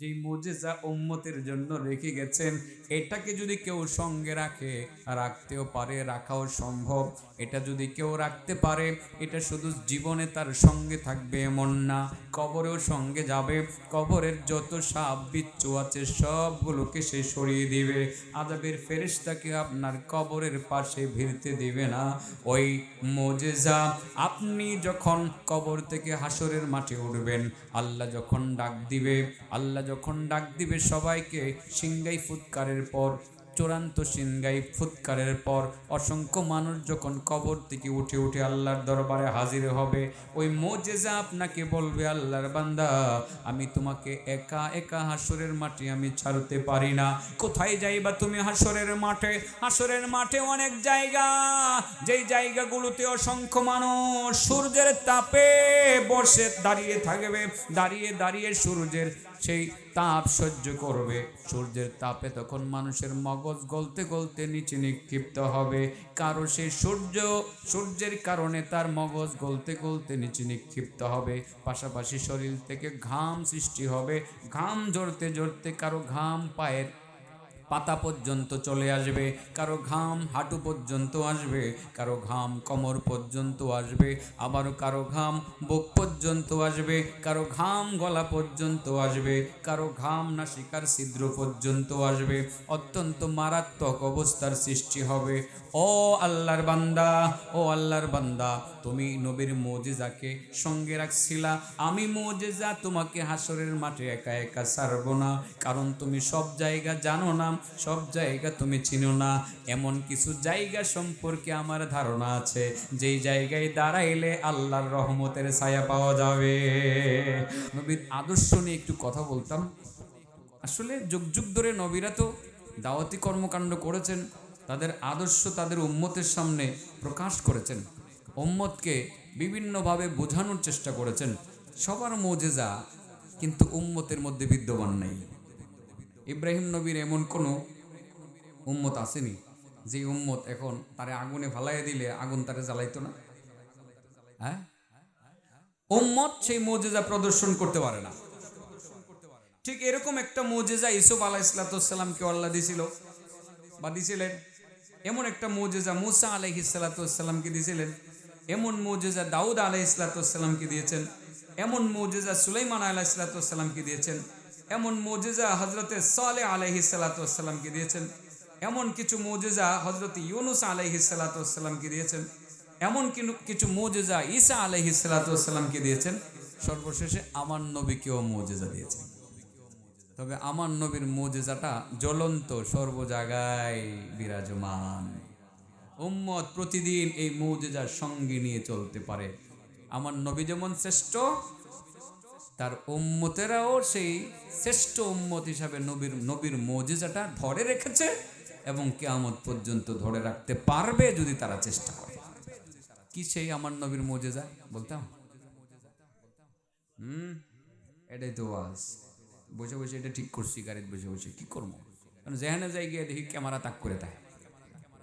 যে মোজেজা উম্মতের জন্য রেখে গেছেন, এটাকে যদি কেউ সঙ্গে রাখে, রাখতেও পারে, রাখাও সম্ভব। এটা যদি কেউ রাখতে পারে, এটা শুধু জীবনে তার সঙ্গে থাকবে এমন না, কবরেও সঙ্গে যাবে। কবরের যত সাপ বিচ্ছু আছে, সবগুলোকে সে সরিয়ে দিবে। আজাবের ফেরেশতাকে আপনার কবরের পাশে ভিড়তে দিবে না। ওই মোজেজা, আপনি যখন কবর থেকে হাসরের মাঠে উঠবেন, আল্লাহ যখন ডাক দিবে, আল্লাহ যখন ডাক দিবে সবাইকে, সিংগাই ফুৎকারের পর, চূড়ান্ত সিংগাই ফুৎকারের পর, অসংখ্য মানুষ যখন কবর থেকে উঠে উঠে আল্লাহর দরবারে হাজির হবে, ওই মোজেজা আপনাকে বলবে, আল্লাহর বান্দা, আমি তোমাকে একা একা হাসরের মাঠে আমি ছাড়তে পারি না। কোথায় যাইবা তুমি হাসরের মাঠে? হাসরের মাঠে অনেক জায়গা। যেই জায়গাগুলোতে অসংখ্য মানুষ সূর্যের তাপে বসে দাঁড়িয়ে থাকবে, দাঁড়িয়ে দাঁড়িয়ে সূর্যের সেই তাপ সহ্য করবে। সূর্যের তাপে তখন মানুষের মগজ গলতে গলতে নিচে নিক্ষিপ্ত হবে। কারও সেই সূর্য, সূর্যের কারণে তার মগজ গলতে গলতে নিচে নিক্ষিপ্ত হবে। পাশাপাশি শরীর থেকে ঘাম সৃষ্টি হবে। ঘাম ঝরতে ঝরতে কারও ঘাম পায়ের পাতা পর্যন্ত চলে আসবে, কারও ঘাম হাঁটু পর্যন্ত আসবে, কারও ঘাম কোমর পর্যন্ত আসবে আবারও কারও ঘাম বুক পর্যন্ত আসবে, কারও ঘাম গলা পর্যন্ত আসবে, কারও ঘাম নাসিকার ছিদ্র পর্যন্ত আসবে। অত্যন্ত মারাত্মক অবস্থার সৃষ্টি হবে। ও আল্লাহর বান্দা, ও আল্লাহর বান্দা, তুমি নবীর মোজেজাকে সঙ্গে রাখছিলা, আমি মোজেজা তোমাকে হাসরের মাঠে একা একা ছাড়বো না, কারণ তুমি সব জায়গা জানো না সব জায়গা তুমি চিনো না। এমন কিছু জায়গা সম্পর্কে আমার ধারণা আছে। যেই জায়গায় দাঁড়াইলে আল্লাহর রহমতের ছায়া পাওয়া যাবে। নবীর আদর্শ নিয়ে একটু কথা বলতাম। আসলে যুগ যুগ ধরে নবীরা তো দাওয়াতি কর্মকাণ্ড করেছেন। তাদের আদর্শ তাদের উম্মতের সামনে প্রকাশ করেছেন। উম্মতকে বিভিন্নভাবে বোঝানোর চেষ্টা করেছেন। সবার মোজেজা, কিন্তু উম্মতের মধ্যে বিদ্যমান নেই। ইব্রাহিম নবীর এমন কোনো উম্মত আসেনি। যে উম্মত এখন তারে আগুনে ফালাইয়া দিলে আগুন তারে জ্বালাইতো না? হ্যাঁ? উম্মত সেই মোজেজা প্রদর্শন করতে পারে না। ঠিক এরকম একটা মোজেজা ইসুফ আলাহ ইসলাতামকে আল্লাহ দিছিল। বা দিছিলেন। এমন একটা মোজেজা মুসা আলহ ইসালাতামকে দিয়েছিলেন এমন মোজেজা দাউদ আলহ ইসলাতামকে দিয়েছেন। এমন মোজেজা সুলাইমান আলাহ ইসলাতামকে দিয়েছেন। এমন মোজেজা হজরতে সালে আলহি সালাতামকে দিয়েছেন। এমন কিছু মোজেজা হজরত ইউনুস আলহি সালাতামকে দিয়েছেন। এমন কিছু মোজেজা ঈসা আলহি সালাতামকে দিয়েছেন। সর্বশেষে আমার নবীকেও মোজেজা দিয়েছেন। তবে আমার নবীর মোজেজাটা জ্বলন্ত সর্ব জায়গায় বিরাজমান। উম্মত প্রতিদিন এই মোজেজার সঙ্গে নিয়ে চলতে পারে। আমার নবী যেমন শ্রেষ্ঠ তার উম্মতেরাও সেই শ্রেষ্ঠ উম্মত হিসাবে নবীর নবীর মোজেজাটা ধরে রেখেছে এবং কেয়ামত পর্যন্ত ধরে রাখতে পারবে যদি তারা চেষ্টা করে। কি সেই আমার নবীর মোজেজা? বলতাম? হুম? এটাই তো ওয়াজ। বসে বসে এটা ঠিক করছি, গাড়িতে বসে বসে। কি করব? কারণ যেখানে যাই গিয়ে দেখি ক্যামেরা তাক করে তাই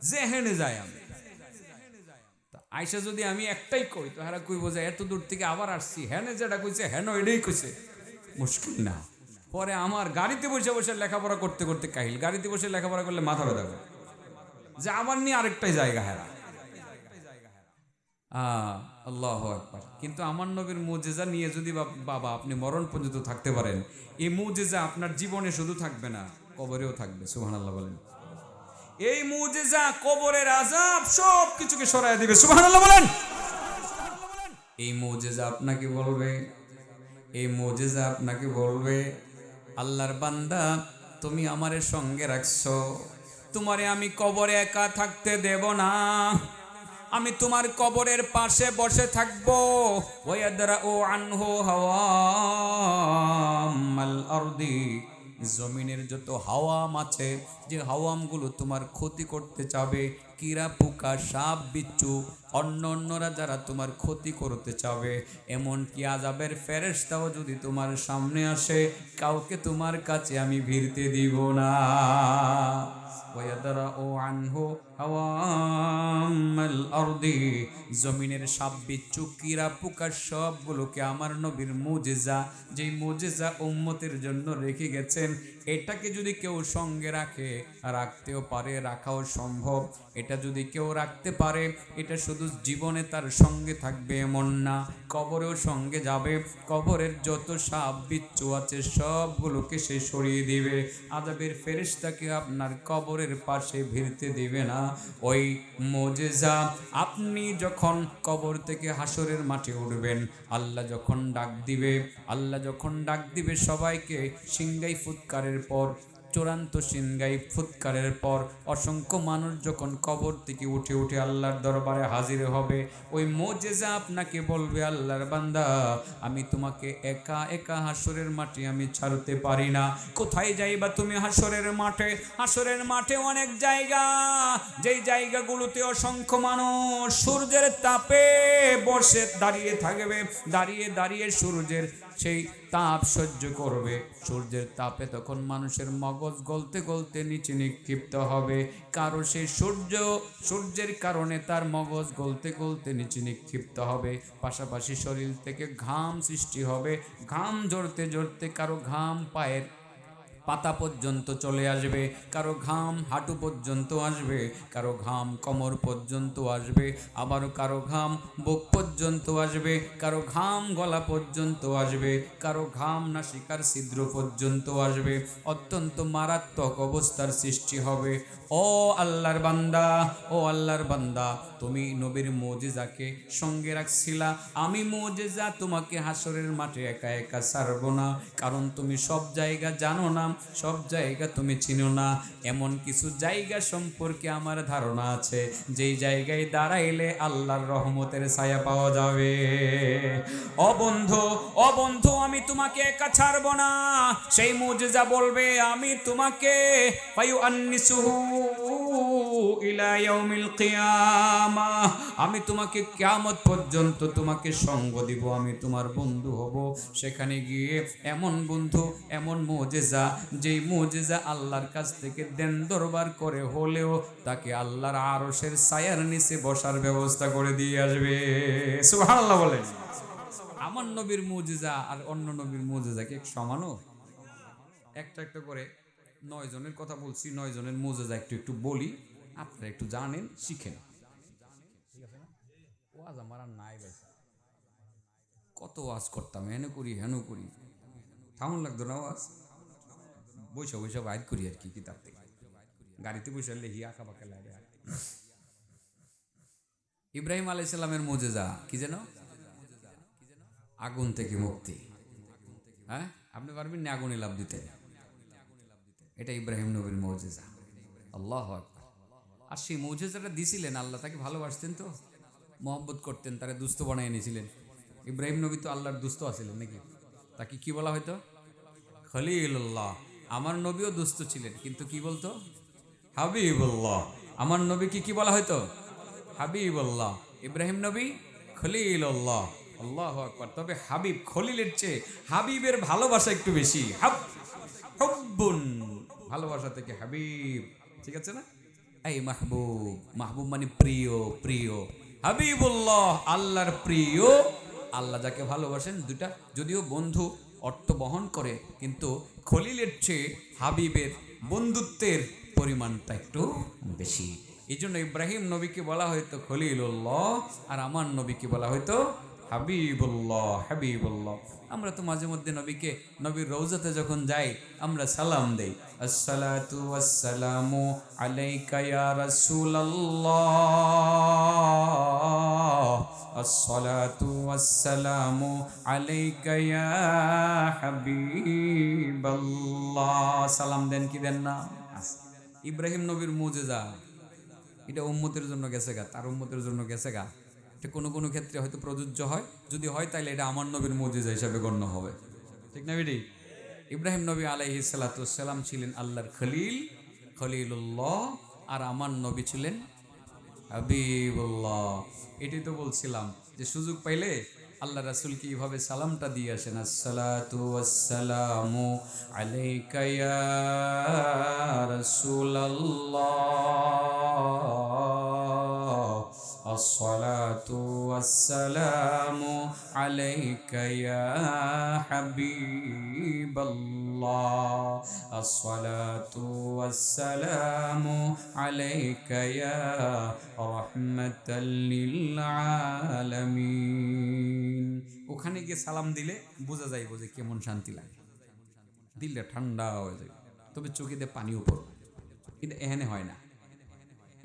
যেখানে যাই আমি। আইসা যদি আমি একটাই কই, তো হারা কই বোঝা এত দূর থেকে আবার আসছি। হ্যাঁ যেটা কইছে হ্যাঁ এটাই কইছে। মুশকিল না। পরে আমার গাড়িতে বসে বসে লেখাপড়া করতে করতে কাহিল। গাড়িতে বসে লেখাপড়া করলে মাথা ব্যথা করে। যে আমার নিয়ে আরেকটাই জায়গা হেরা। আল্লাহ আকবার। কিন্তু আমার নবীর মুজেজা নিয়ে যদি বাবা আপনি মরণ পর্যন্ত থাকতে পারেন, এই মুজেজা আপনার জীবনে শুধু থাকবে না, কবরেও থাকবে। সুহান আল্লাহ বলেন। এই মুজেজা, কবরের আজাব সব কিছুকে সরাই দিবে। সুহান আল্লাহ বলেন। এই মুজেজা আপনাকে বলবে, এই মুজেজা আপনাকে বলবে, আল্লাহর বান্দা, তুমি আমারে সঙ্গে রাখছো। তোমারে আমি কবরে একা থাকতে দেব না। আমি তোমার কবরের পাশে বসে থাকব। ওয়াদরা ও আনহু হাওয়ামাল আরদি। জমিনের যত হাওয়াম আছে যে হাওয়ামগুলো তোমার ক্ষতি করতে চাবে কীরা পোকা সাপ, বিচ্ছু, অন্য অন্যরা যারা তোমার ক্ষতি করতে চাবে। এমনকি আজাবের ফেরেস্তাও যদি তোমার সামনে আসে, কাউকে তোমার কাছে আমি ভিড়তে দিব না। জমিনের সাপ, বিচ্ছু, কিরা, পোকা সবগুলোকে আমার নবীর মোজেজা, যেই মোজেজা উম্মতের জন্য রেখে গেছেন, এটাকে যদি কেউ সঙ্গে রাখে, রাখতেও পারে, রাখাও সম্ভব। এটা যদি কেউ রাখতে পারে, এটা শুধু জীবনে তার সঙ্গে থাকবে এমন না, কবরেও সঙ্গে যাবে। কবরের যত সাপ বিচ্ছু আছে, সবগুলোকে সে সরিয়ে দিবে। আজাবের ফেরেশতাকে আপনার কবরের পাশে ভিড়তে দিবে না। ওই মোজেজা, আপনি যখন কবর থেকে হাসরের মাঠে উঠবেন, আল্লাহ যখন ডাক দিবে, আল্লাহ যখন ডাক দিবে সবাইকে সিংগাই ফুৎকারের পর চূড়ান্ত সিনগাই ফুৎকারের পর অসংখ্য মানুষ যখন কবর থেকে উঠে উঠে আল্লাহর দরবারে হাজির হবে, ওই মোজেজা আপনাকে বলবে, আল্লাহর বান্দা, আমি তোমাকে একা একা হাসরের মাঠে আমি ছাড়তে পারি না। কোথায় যাইবা তুমি হাসরের মাঠে? হাসরের মাঠে অনেক জায়গা। যেই জায়গাগুলোতে অসংখ্য মানুষ সূর্যের তাপে বসে দাঁড়িয়ে থাকবে, দাঁড়িয়ে দাঁড়িয়ে সূর্যের সেই তাপ সহ্য করবে। সূর্যের তাপে তখন মানুষের মগজ গলতে গলতে নিচে নিক্ষিপ্ত হবে। কারও সেই সূর্য, সূর্যের কারণে তার মগজ গলতে গলতে নিচে নিক্ষিপ্ত হবে। পাশাপাশি শরীর থেকে ঘাম সৃষ্টি হবে। ঘাম ঝরতে ঝরতে কারও ঘাম পায়ের পাতা পর্যন্ত চলে আসবে, কারও ঘাম হাঁটু পর্যন্ত আসবে, কারও ঘাম কোমর পর্যন্ত আসবে আবারও কারও ঘাম বুক পর্যন্ত আসবে, কারও ঘাম গলা পর্যন্ত আসবে, কারও ঘাম নাসিকার ছিদ্র পর্যন্ত আসবে। অত্যন্ত মারাত্মক অবস্থার সৃষ্টি হবে। ও আল্লাহর বান্দা, ও আল্লাহর বান্দা, তুমি নবীর মোজেজাকে সঙ্গে রাখছিলা। আমি মোজেজা তোমাকে হাসরের মাঠে একা একা ছাড়বো না, কারণ তুমি সব জায়গা জানো না সব জায়গা তুমি চিনো না। এমন কিছু জায়গা সম্পর্কে আমার ধারণা আছে। যেই জায়গায় দাঁড়াইলে আল্লাহর রহমতের ছায়া পাওয়া যাবে। অবন্ধ অবন্ধ আমি তোমাকে একা ছাড়বো না। সেই মুজেজা বলবে, আমি তোমাকে আমি তোমাকে পর্যন্ত তোমাকে সঙ্গ দিব। আমি তোমার বন্ধু হব। সেখানে গিয়ে এমন বন্ধু, এমন মুজেজা যেই মুজেজা আল্লাহর কাছ থেকে দেন দরবার করে, হলেও তাকে আল্লাহর আরশের ছায়ার নিচে বসার ব্যবস্থা করে দিয়ে আসবে। সুবহানাল্লাহ বলেন। আমার নবীর মুজেজা আর অন্য নবীর মুজেজা কি সমানও? একটা একটা করে নয় জনের কথা বলছি নয় জনের মুজেজা একটু একটু বলি, আপনারা একটু জানেন, শিখেন। কত ওয়াজ করতাম, হেন করি হেন করি। কেমন লাগতো না ওয়াজ? বৈশা বৈশা বাইর করি আর কি কিতাব থেকে। গাড়িতে বসে লেহি আঁকা বাঁকা লাগে ইব্রাহিম আলাই আলাইসাল্লামের মোজেজা কি যেন? আগুন থেকে মুক্তি। হ্যাঁ? আপনি পারবেন না আগুনে লাভ দিতে। এটা ইব্রাহিম নবীর মৌজেজা। আল্লাহ আর সেই মৌজেজাটা দিছিলেন, আল্লাহ তাকে ভালোবাসতেন তো। মহব্বত করতেন, তারা দুস্থ বানিয়ে এনেছিলেন। ইব্রাহিম নবী তো আল্লাহর দুস্থ আছিলেন নাকি? তাকে কি বলা হয়তো খলিল্লাহ আমার নবীও দুস্থ ছিলেন, কিন্তু কি বলতো? হাবিবুল্লাহ। আমার নবীকে কি বলা হয়তো হাবিবুল্লাহ। ইব্রাহিম নবী খলিল্লাহ আল্লাহ আকবার। তবে হাবিব খলিলের চেয়ে হাবিবের ভালোবাসা একটু বেশি। হাব, হুব্বুন। ভালোবাসা থেকে হাবিব, ঠিক আছে না? এই মাহবুব মাহবুব মানে প্রিয় প্রিয়। হাবিবুল্লাহ, আল্লাহর প্রিয়। আল্লাহ যাকে ভালোবাসেন দুটা যদিও বন্ধু অর্থ বহন করে, কিন্তু খলিলের চেয়ে হাবিবের বন্ধুত্বের পরিমাণটা একটু বেশি। এই জন্য ইব্রাহিম নবীকে বলা হয়তো খলিলুল্লাহ, আর আমার নবীকে বলা হয়তো হাবিবুল্লাহ হাবিবুল্লাহ। আমরা তো মাঝে মধ্যে নবীকে, নবীর রৌজাতে যখন যাই, আমরা সালাম দেই। আসসালাতু ওয়াসসালামু আলাইকা ইয়া রাসূলুল্লাহ। আসসালাতু ওয়াসসালামু আলাইকা ইয়া হাবিবাল্লাহ। সালাম দেন কি দেন না? ইব্রাহিম নবীর মুজেজা। এটা উম্মতের জন্য গেছে গা, তার উম্মতের জন্য গেছে গা। কোনো কোনো ক্ষেত্রে হয়তো প্রযোজ্য হয়। যদি হয় তাহলে এটা আমার নবীর মজিজা হিসাবে গণ্য হবে। ঠিক না বেটি? ইব্রাহিম নবী আলাইহি সালাতাম ছিলেন আল্লাহর খলিল, খলিলুল্লাহ, আর আমার নবী ছিলেন হাবিবুল্লাহ। এটাই তো বলছিলাম যে সুযোগ পাইলে আল্লাহ রাসূলকে এইভাবে সালামটা দিয়ে আসেন? আসসালাতু ওয়াসসালামু আলাইকা ইয়া রাসূলাল্লাহ। الصلاة والسلام عليك يا حبيب الله الصلاة والسلام عليك يا رحمة للعالمين ওখানে গিয়ে সালাম দিলে বোঝা যাইব যে কেমন শান্তি লাগে দিলটা ঠান্ডা হয়ে যায় তবে চোখে দিয়ে পানিও পড়বে কিন্তু এখানে হয় না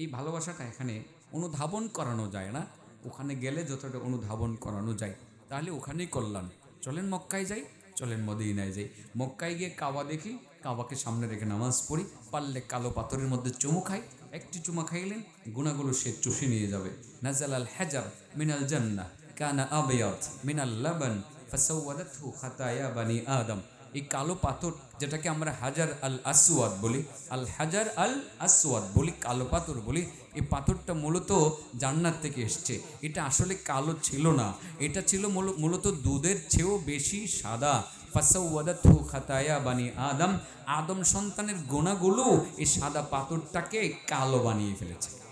এই ভালোবাসাটা এখানে অনুধাবন করানো যায় না। ওখানে গেলে যতটা অনুধাবন করানো যায়। তাহলে ওখানেই কল্যাণ। চলেন মক্কায় যাই, চলেন মদিনায় যাই। মক্কায় গিয়ে কাবা দেখি, কাবাকে সামনে রেখে নামাজ পড়ি। পারলে কালো পাথরের মধ্যে চুমু খাই। একটি চুমা খাইলেন, গুণাগুলো সে চুষে নিয়ে যাবে। নাজাল আল হাজার মিনাল জান্না কানা আবেয়াত মিনাল লাবান। ফাসাওয়াদাতহু খাতায়া বানি আদম। এই কালো পাথর যেটাকে আমরা হাজার আল আসওয়াদ বলি, আল হাজার আল আসওয়াদ বলি, কালো পাথর বলি, এই পাথরটা মূলত জান্নাত থেকে এসছে। এটা আসলে কালো ছিল না। এটা ছিল মূলত দুধের চেয়েও বেশি সাদা। ফাসাওয়াদাতহু খাতায়া বানি আদম। আদম সন্তানের গোনাগুলো এই সাদা পাথরটাকে কালো বানিয়ে ফেলেছে।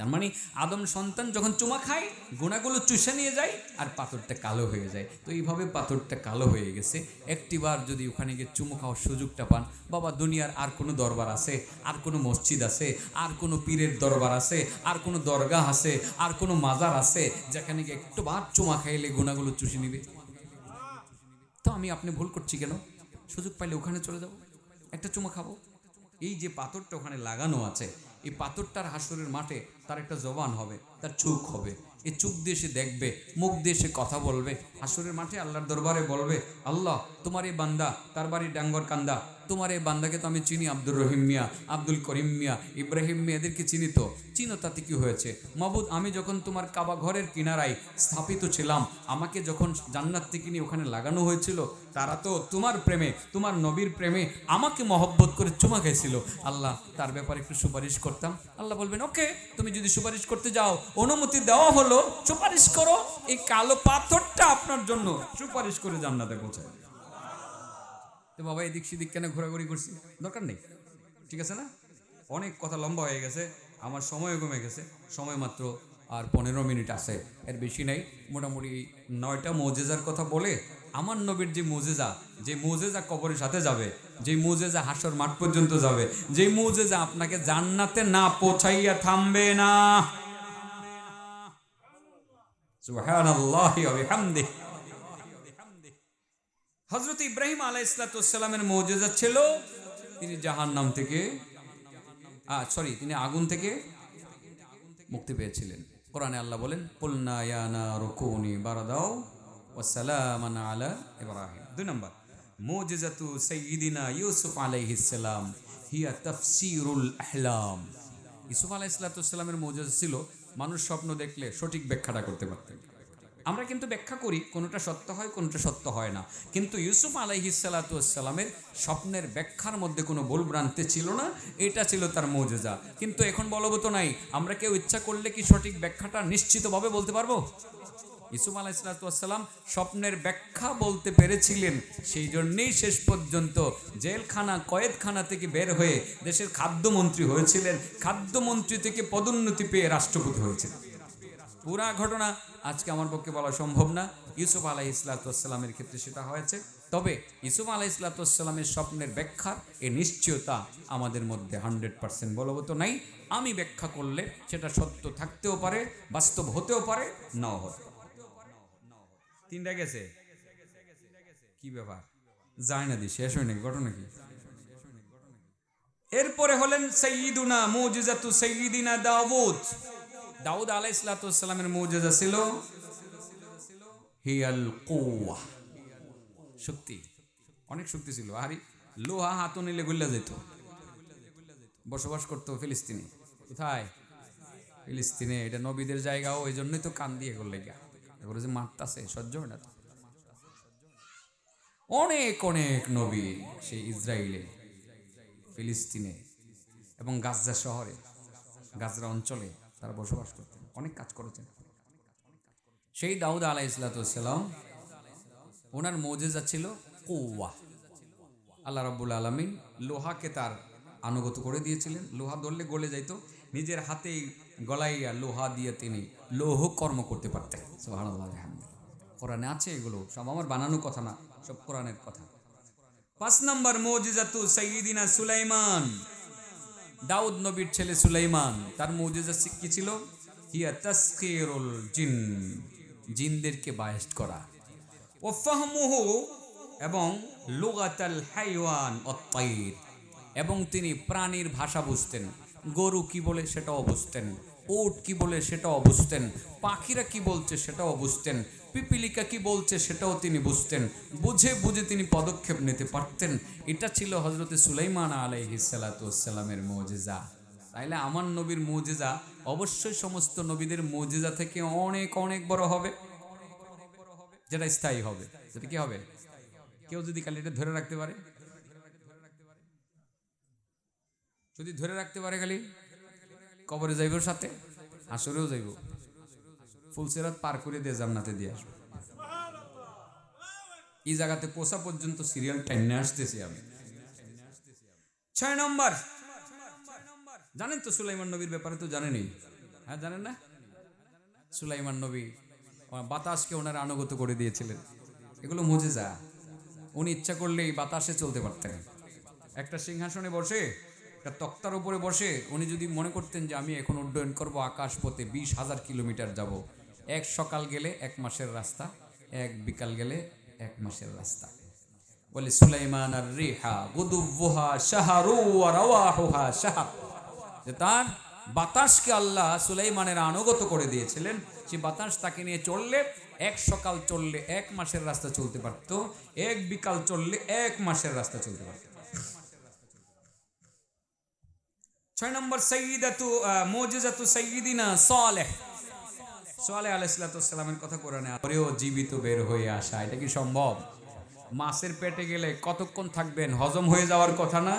তার মানে আদম সন্তান যখন চুমা খায় গোনাগুলো চুষে নিয়ে যায় আর পাথরটা কালো হয়ে যায়। তো এইভাবে পাথরটা কালো হয়ে গেছে। একটিবার যদি ওখানে গিয়ে চুমু খাওয়ার সুযোগটা পান, বাবা দুনিয়ার আর কোনো দরবার আছে, আর কোনো মসজিদ আছে, আর কোনো পীরের দরবার আছে, আর কোনো দরগা আছে, আর কোনো মাজার আছে, যেখানে গিয়ে একটু বার চুমা খাইলে গোনাগুলো চুষে নিবে? তো আমি আপনি ভুল করছি কেন? সুযোগ পাইলে ওখানে চলে যাব, একটা চুমা খাব। এই যে পাথরটা ওখানে লাগানো আছে এই পাথরটার হাসরের মাঠে তার একটা জবান হবে তার চোখ হবে। এই চোখ দিয়ে সে দেখবে, মুখ দিয়ে সে কথা বলবে, হাসুরের মাঠে আল্লাহর দরবারে বলবে, আল্লাহ, তোমার এই বান্দা, তার বাড়ি ডাঙ্গর কান্দা, তোমার এই বান্দাকে তো আমি চিনি, আব্দুর রহিম মিয়া, আব্দুল করিম মিয়া, ইব্রাহিম মিয়া, এদেরকে চিনি তো, চিনো তাতে কি হয়েছে? মাবুদ, আমি যখন তোমার কাবা ঘরের কিনারায় স্থাপিত ছিলাম, আমাকে যখন জান্নাত থেকে নিয়ে ওখানে লাগানো হয়েছিল, তারা তো তোমার প্রেমে, তোমার নবীর প্রেমে আমাকে মহব্বত করে চুমা খেয়েছিল আল্লাহ, তার ব্যাপারে একটু সুপারিশ করতাম। আল্লাহ বলবেন, ওকে, তুমি যদি সুপারিশ করতে যাও, অনুমতি দেওয়া হলো সুপারিশ করো, এই কালো পাথরটা আপনার জন্য। সুপারিশ করে জান্নাতে পৌঁছায়। তো বাবা, এদিক সেদিক কেন ঘোরাঘুরি করছি? দরকার নেই। ঠিক আছে না? অনেক কথা লম্বা হয়ে গেছে। আমার সময়ও কমে গেছে। সময় মাত্র আর পনেরো মিনিট আছে। এর বেশি নাই। মোটামুটি নয়টা মোজেজার কথা বলে আমার নবীর যে মোজেজা যে মোজেজা কবরের সাথে যাবে, যে মোজেজা হাসর মাঠ পর্যন্ত যাবে, যে মোজেজা আপনাকে জান্নাতে না পৌঁছাইয়া থামবে না। হজরত ইব্রাহিম আলাহ ইসলাতামের মৌজেজা ছিল, তিনি জাহান নাম থেকে সরি তিনি আগুন থেকে মুক্তি পেয়েছিলেন। কোরআনে আল্লাহ বলেন পুলনা ইয়ানা বারাদাও ওয়াসালামান আলা দুই নম্বর, মৌজেজাতু সাইয়্যিদিনা ইউসুফ আলাইহিস সালাম, হিয়া তাফসীরুল আহলাম। ইউসুফ আলাহ ইসলাতামের মৌজেজা ছিল, মানুষ স্বপ্ন দেখলে সঠিক ব্যাখ্যাটা করতে পারতেন। আমরা কিন্তু ব্যাখ্যা করি, কোনোটা সত্য হয়, কোনোটা সত্য হয় না। কিন্তু ইউসুফ আলাইহিসালাতামের স্বপ্নের ব্যাখ্যার মধ্যে কোনো ভুল ভ্রান্তি ছিল না, এটা ছিল তার মৌজেজা কিন্তু এখন বলব তো নাই, আমরা কেউ ইচ্ছা করলে কি সঠিক ব্যাখ্যাটা নিশ্চিতভাবে বলতে পারব? ইসুফ আলাইসালাম স্বপ্নের ব্যাখ্যা বলতে পেরেছিলেন, সেই জন্যেই শেষ পর্যন্ত জেলখানা, কয়েদখানা থেকে বের হয়ে দেশের খাদ্যমন্ত্রী হয়েছিলেন। খাদ্যমন্ত্রী থেকে পদোন্নতি পেয়ে রাষ্ট্রপতি হয়েছিলেন। পুরা ঘটনা আজকে আমার পক্ষে বলা সম্ভব না। ইউসুফ আলাহ ইসলাতামের ক্ষেত্রে সেটা হয়েছে। তবে ইউসুফ আলাহ ইসলাতামের স্বপ্নের ব্যাখ্যা, এ নিশ্চয়তা আমাদের মধ্যে হান্ড্রেড পার্সেন্ট বলবত নাই। আমি ব্যাখ্যা করলে সেটা সত্য থাকতেও পারে, বাস্তব হতেও পারে, নাও হতে। তিনটা গেছে? কি ব্যাপার? যায় না দি, শেষ হয় নাকি? ঘটনা কি? এরপরে হলেন সৈয়দুনা মুজিজাতু সৈয়দিনা দাউদ। দাউদ আলাহ ইসলাতামের মৌজেজা ছিল হিয়াল কৌয়া শক্তি, অনেক শক্তি ছিল। আর লোহা হাত নিলে গুল্লা যেত বসবাস করতো ফিলিস্তিনে। কোথায়? ফিলিস্তিনে, এটা নবীদের জায়গাও ওই জন্যই তো কান দিয়ে করলে গা এগুলো যে মারতাছে, সহ্য হয় না অনেক অনেক নবী সেই ইসরায়েলে ফিলিস্তিনে এবং গাজা শহরে, গাজরা অঞ্চলে তারা বসবাস করতেন, অনেক কাজ করেছেন। সেই দাউদ আলাহ ইসলাতাম ওনার মোজেজা ছিল কৌয়া আল্লাহ রাব্বুল আলমিন লোহাকে তার আনুগত করে দিয়েছিলেন। লোহা ধরলে গলে যাইতো, নিজের হাতেই গলাইয়া লোহা দিয়ে তিনি লৌহ কর্ম করতে পারতেন। আলহামদুলিল্লাহ। কোরআনে আছে এগুলো, সব আমার বানানো কথা না, সব কোরআনের কথা। পাঁচ নম্বর, মৌজিজাতু সাইয়্যিদিনা সুলাইমান। দাউদ নবীর ছেলে সুলাইমান, তার মৌজিজা কি ছিল? হিয়া তাসকিরুল জিন, জিনদেরকে বায়েস্ট করা। ও এবং লুগাতাল হাইওয়ান অত্তাইর এবং তিনি প্রাণীর ভাষা বুঝতেন। গরু কি বলে সেটাও বুঝতেন। ওট কি বলে সেটাও বুঝতেন পাখিরা কি বলছে সেটাও বুঝতেন পিপিলিকা কি বলছে সেটাও তিনি বুঝতেন, বুঝে বুঝে তিনি পদক্ষেপ নিতে পারতেন। এটা ছিল হজরতে সুলাইমান আলাইহিসালাতামের মজেজা। তাইলে আমার নবীর মজেজা অবশ্যই সমস্ত নবীদের মৌজেজা থেকে অনেক অনেক বড় হবে। যেটা স্থায়ী হবে। যেটা কি হবে? কেউ যদি খালি এটা ধরে রাখতে পারে? যদি ধরে রাখতে পারে খালি? কবরে যাইব সাথে? আসরেও যাইব। ফুলসেরাত পার করে দিয়ে জান্নাতে দিয়ে আসব। এই জায়গাতে পোষা পর্যন্ত সিরিয়াল টাইনে আসতেছি আমি। ছয় নম্বর। জানেন তো সুলাইমান নবীর ব্যাপারে তো জানেনই। হ্যাঁ জানেন না? সুলাইমান নবী বাতাসকে ওনারা আনুগত করে দিয়েছিলেন। এগুলো মজে যা উনি ইচ্ছা করলেই বাতাসে চলতে পারতেন। একটা সিংহাসনে বসে একটা তক্তার উপরে বসে উনি যদি মনে করতেন যে আমি এখন উড্ডয়ন করব আকাশ পথে বিশ হাজার কিলোমিটার যাব। এক সকাল গেলে এক মাসের রাস্তা, এক বিকাল গেলে এক মাসের রাস্তা। বলে, সুলাইমান আর রেহা, গুদুবুহা শাহারু রাওয়াহুহা শাহাব। যে তার বাতাসকে আল্লাহ সুলাইমানের আনুগত করে দিয়েছিলেন। সে বাতাস তাকে নিয়ে চললে, এক সকাল চললে এক মাসের রাস্তা চলতে পারতো, এক বিকাল চললে এক মাসের রাস্তা চলতে পারতো। ছয় নম্বর সঈদাতু মোজেজাতু সঈদিনা সালেহ সোয়ালে আলাইসালামের কথা কোরআনে পরেও জীবিত বের হয়ে আসা, এটা কি সম্ভব? মাছের পেটে গেলে কতক্ষণ থাকবেন? হজম হয়ে যাওয়ার কথা না?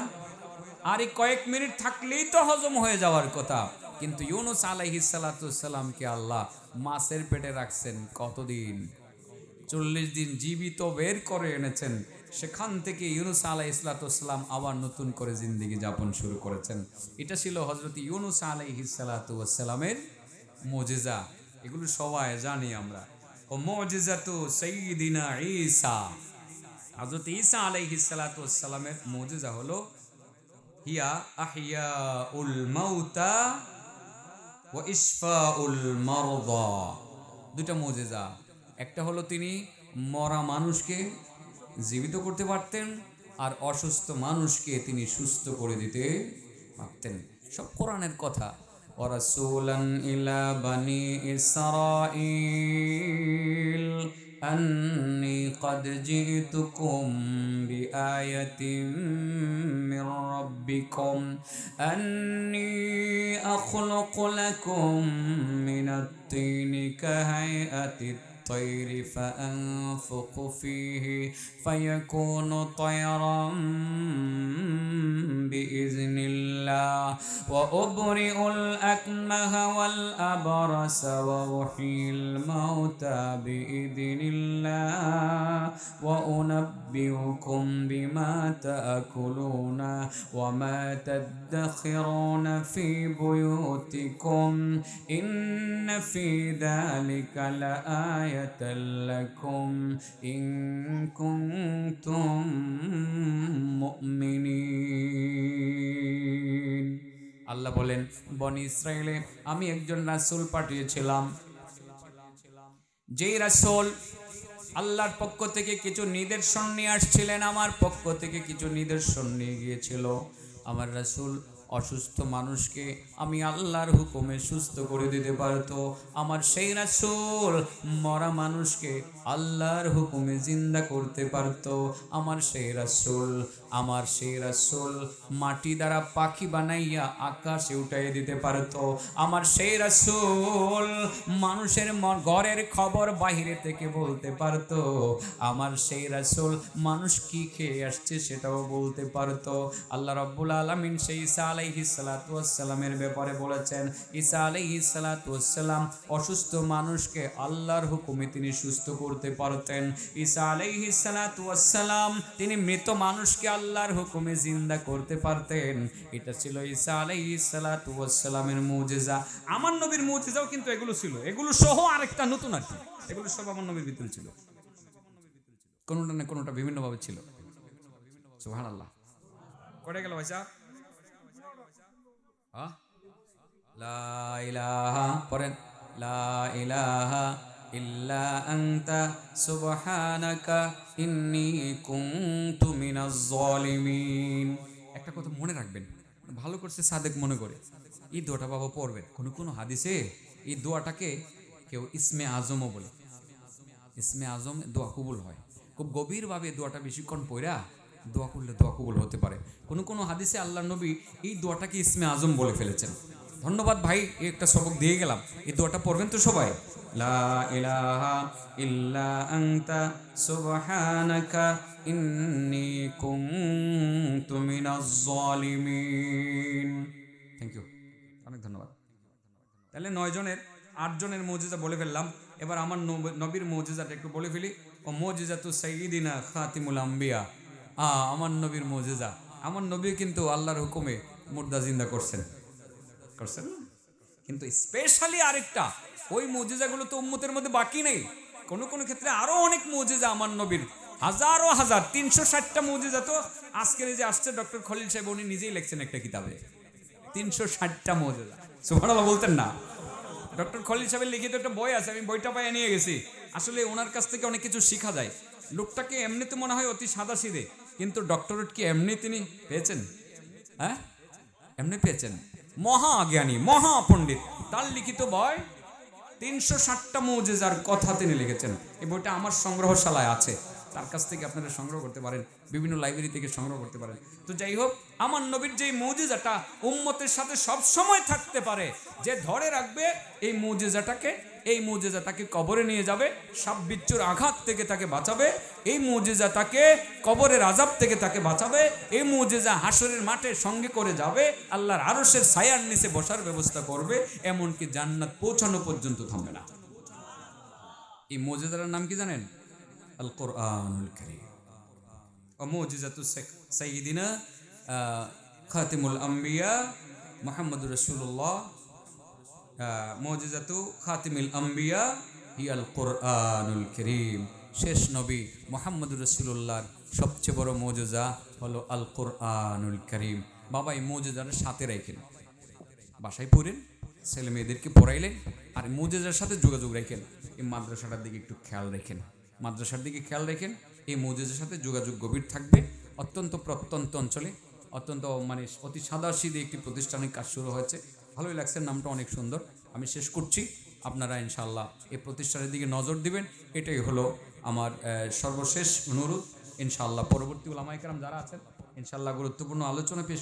আর এই কয়েক মিনিট থাকলেই তো হজম হয়ে যাওয়ার কথা। কিন্তু ইউনুস আলাইহিসালাতামকে আল্লাহ মাছের পেটে রাখছেন কতদিন? চল্লিশ দিন জীবিত বের করে এনেছেন। সেখান থেকে ইউনুস আলাহ ইসলাতাম আবার নতুন করে জিন্দিগি যাপন শুরু করেছেন। এটা ছিল হজরত ইউনুস আলাইহিসালাতামের মজেজা। এগুলো সবাই জানি আমরা। ও মজেজাতু সঈদিনা ঈসা। হজরত ঈসা আলাইহিসালাতামের মজেজা হলো, হিয়া আহিয়া উল মাউতা ও ইসফা উল মারদা। দুটা মজেজা। একটা হলো তিনি মরা মানুষকে জীবিত করতে পারতেন আর অসুস্থ মানুষকে তিনি সুস্থ করে দিতে পারতেন সব কোরআনের কথা ওরাসুলান ইলা বানি ইসরাইল أني قد جئتكم بآية من ربكم أني أخلق لكم من الطين كهيئة الطير فأنفق فيه فيكون طيرا بإذن الله. وأبرئ الأكمه والأبرص وأحيي الموتى بإذن الله. وأنبئكم بما تأكلون وما تدخرون في بيوتكم. إن في ذلك لآية لكم إن كنتم مؤمنين আল্লাহ বলেন বনি ইসরায়েলে আমি একজন রাসূল পাঠিয়েছিলাম যেই রাসূল আল্লাহর পক্ষ থেকে কিছু নিদর্শন নিয়ে আসছিলেন আমার পক্ষ থেকে কিছু নিদর্শন নিয়ে গিয়েছিল আমার রাসূল অসুস্থ মানুষকে আমি আল্লাহর হুকুমে সুস্থ করে দিতে পারতো। আমার সেই রাসূল মরা মানুষকে আল্লাহর হুকুমে জিন্দা করতে পারতো। আমার সেই রাসূল, আমার সেই রাসূল মাটি দ্বারা পাখি বানাইয়া আকাশে উঠাই দিতে পারতো। আমার সেই রাসূল মানুষের ঘরের খবর বাহিরে থেকে বলতে পারতো। আমার সেই রাসূল মানুষ কি খেয়ে আসছে সেটাও বলতে পারতো। আল্লাহ রব্বুল আলামিন সেই ঈসা আলাইহিস আলাইহিসালামের ব্যাপারে বলেছেন, ঈসা আলাইহিসালাম অসুস্থ মানুষকে আল্লাহর হুকুমে তিনি সুস্থ করতে পারতেন। ঈসা আলাইহিসালাম তিনি মৃত মানুষকে আল্লাহর হুকুমে জিন্দা করতে পারতেন। এটা ছিল ঈসা আলাইহিসালামের মুজিজা। আমার নবীর মুজিজাও কিন্তু এগুলো ছিল। এগুলো সহ আরেকটা নতুন আর এগুলো সব আমার নবীর ভিতরে ছিল। কোনোটা না কোনোটা বিভিন্নভাবে ছিল। সুহান আল্লাহ করে গেল ভাই সাহেব? পড়েন। লা ইলাহা ইল্লা আনতা সুবহানাকা ইন্নী কুনতু মিনাজ জালিমিন। একটা কথা মনে রাখবেন, ভালো করছে সাদেক মনে করে। এই দোয়াটা বাবা পড়বেন। কোন কোন হাদিসে এই দোয়াটাকে কেউ ইসমে আজমও বলে। ইসমে আজম দোয়া কবুল হয়। খুব গভীরভাবে দোয়াটা বেশিক্ষণ পড়া দোয়া করলে দোয়া কবুল হতে পারে। কোনো কোনো হাদিসে আল্লাহ নবী এই দোয়াটাকে ইসমে আজম বলে ফেলেছেন। ধন্যবাদ ভাই একটা সবক দিয়ে গেলাম। এই দোয়াটা পড়বেন তো সবাই? থ্যাংক ইউ অনেক ধন্যবাদ। তাহলে নয় জনের, আট জনের মৌজিজা বলে ফেললাম। এবার আমার নব- নবীর মৌজিজাটা একটু বলে ফেলি। ও মৌজিজা তু সাইদিনা খাতিমুল আম্বিয়া। আমার নবীর মজেজা। আমার নবী কিন্তু আল্লাহর হুকুমে মুর্দা জিন্দা করছেন। করছেন কিন্তু স্পেশালি আরেকটা, ওই মৌজিজাগুলো তো উম্মতের মধ্যে বাকি নেই। কোনো কোনো ক্ষেত্রে আরও অনেক মৌজিজা আমার নবীর। হাজারো হাজার, তিনশো ষাটটা মৌজিজা তো আজকের যে আসছে ডক্টর খলিল সাহেব, উনি নিজেই লিখছেন একটা কিতাবে। তিনশো ষাটটা মৌজুদা সুবহানাল্লাহ বলতেন না। ডক্টর খলিল সাহেবের লিখিত একটা বই আছে, আমি বইটা পাইয়ে নিয়ে গেছি। আসলে ওনার কাছ থেকে অনেক কিছু শেখা যায়। লোকটাকে এমনিতে মনে হয় অতি সাদা সিধে কিন্তু ডক্টরেট কি এমনি তিনি পেয়েছেন? হ্যাঁ? এমনি পেয়েছেন। মহা জ্ঞানী মহা পণ্ডিত তার লিখিত বই তিনশো ষাটটা মৌজেজার কথা তিনি লিখেছেন। এই বইটা আমার সংগ্রহশালায় আছে। তার কাছ থেকে আপনারা সংগ্রহ করতে পারেন, বিভিন্ন লাইব্রেরি থেকে সংগ্রহ করতে পারেন। তো যাই হোক, আমার নবীর যেই মৌজেজাটা উম্মতের সাথে সব সময় থাকতে পারে, যে ধরে রাখবে এই মৌজেজাটাকে এই মৌজেজা তাকে কবরে নিয়ে যাবে সাপ বিচ্ছুর আঘাত থেকে তাকে বাঁচাবে, এই মৌজেজা তাকে কবরের আজাব থেকে তাকে বাঁচাবে, এই মৌজেজা হাসরের মাঠে সঙ্গে করে যাবে, আল্লাহর আরশের ছায়ার নিচে বসার ব্যবস্থা করবে, এমনকি জান্নাত পৌঁছানো পর্যন্ত থামবে না। এই মৌজেদার নাম কি জানেন? আল কোরআনুল করিম মৌজিজাতু সাইয়িদিনা খাতিমুল আম্বিয়া মোহাম্মদ রসুল্লাহ মৌজিজাতু খাতিমুল আম্বিয়া ইয়াল কোরআনুল করিম। শেষ নবী মোহাম্মদ রসুল্লাহর সবচেয়ে বড় মৌজুজা হলো আল কোরআনুল করিম। বাবা এই মৌজুজার সাথে রাখেন বাসায় পড়েন, ছেলে মেয়েদেরকে পড়াইলেন আর মৌজেজার সাথে যোগাযোগ রাখেন এই মাদ্রাসাটার দিকে একটু খেয়াল রাখেন মাদ্রাসার দিকে খেয়াল রাখেন এই মৌজেজার সাথে যোগাযোগ গভীর থাকবে। অত্যন্ত প্রত্যন্ত অঞ্চলে, অত্যন্ত মানে অতি সাদা সিধে একটি প্রতিষ্ঠানের কাজ শুরু হয়েছে। ভালোই লাগছে, নামটা অনেক সুন্দর। আমি শেষ করছি। আপনারা ইনশাল্লাহ এই প্রতিষ্ঠানের দিকে নজর দিবেন। এটাই হলো আমার সর্বশেষ অনুরোধ। ইনশাল্লাহ পরবর্তী ওলামাইকার যারা আছেন ইনশাল্লাহ গুরুত্বপূর্ণ আলোচনা পেশ